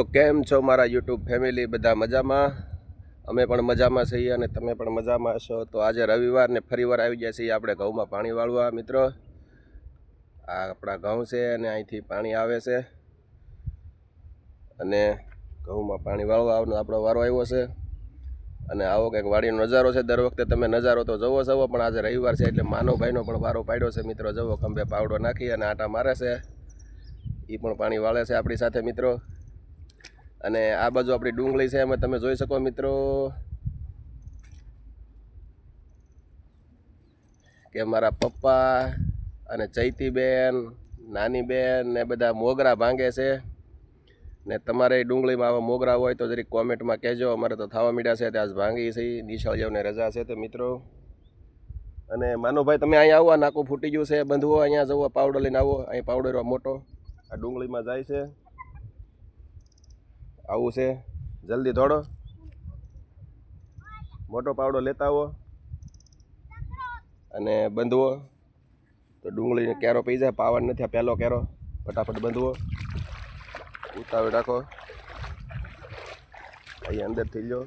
તો કેમ છો મારા યુટ્યુબ ફેમિલી? બધા મજામાં? અમે પણ મજામાં છીએ અને તમે પણ મજામાં હશો. તો આજે રવિવાર ને ફરીવાર આવી ગયા છીએ આપણે ઘઉંમાં પાણી વાળવા, મિત્રો. આ આપણા ઘઉં છે અને અહીંથી પાણી આવે છે. અને ઘઉંમાં પાણી વાળવા આવવાનો આપણો વારો આવ્યો છે. અને આવો કંઈક વાડીનો નજારો છે. દર વખતે તમે નજારો તો જવો જવો પણ આજે રવિવાર છે એટલે માનવભાઈનો પણ વારો પાડ્યો છે, મિત્રો. જવો ખંભે પાવડો નાખી અને આટા મારે છે. એ પણ પાણી વાળે છે આપણી સાથે, મિત્રો. અને આ બાજુ આપણી ડુંગળી છે, એમાં તમે જોઈ શકો મિત્રો કે મારા પપ્પા અને ચૈતીબેન નાની બેન ને બધા મોગરા ભાંગે છે. ને તમારે ડુંગળીમાં આવા મોગરા હોય તો જરીક કોમેન્ટમાં કહેજો. અમારે તો થવા મીડ્યા છે, ત્યાં ભાંગી છે, નિશાળીઓને રજા છે તો મિત્રો. અને માનુભાઈ, તમે અહીંયા આવો નાકું ફૂટી ગયું છે, બંધવો, અહીંયા જવો, પાવડર લઈને આવો. અહીં પાવડર મોટો, આ ડુંગળીમાં જાય છે. આવું છે. જલ્દી દોડો. મોટો પાવડો લેતા આવો. અને બંધવો. તો ડુંગળીને કેરો પી જાય પાવડ નથી, આ પહેલો કેરો. ફટાફટ બંધવો. ઉતાવી રાખો. અહીં અંદર થઈ લ્યો.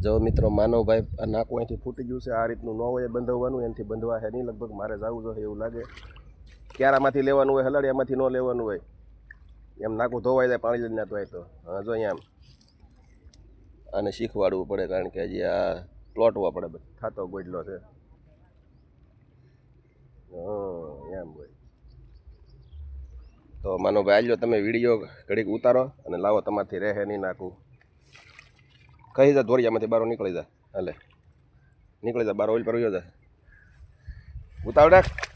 જો મિત્રો, માનવભાઈ આ નાકું અહીંથી ફૂટી ગયું છે. આ રીતનું ન હોય બંધવવાનું એનાથી બંધવા છે નહીં. લગભગ મારે જવું જોઈએ એવું લાગે. ક્યારામાંથી લેવાનું હોય હલાડિયામાંથી ન લેવાનું હોય. એમ નાકું ધોવાઈ જાય, પાણી લઈને તો તો. હા, જો અહીંયા આને શીખવાડવું પડે, કારણ કે હજી આ પ્લોટવા પડે થાતો ગોડલો છે. એમ હોય. તો માનો ભાઈ આજો તમે વીડિયો ઘડીક ઉતારો અને લાવો, તમારથી રહે નહીં નાખું કહી જા ધોરિયામાંથી બારો નીકળી જા. હાલે. નીકળી જા બાર ઓઇલ પર જા. ઉતાવળ રાખ.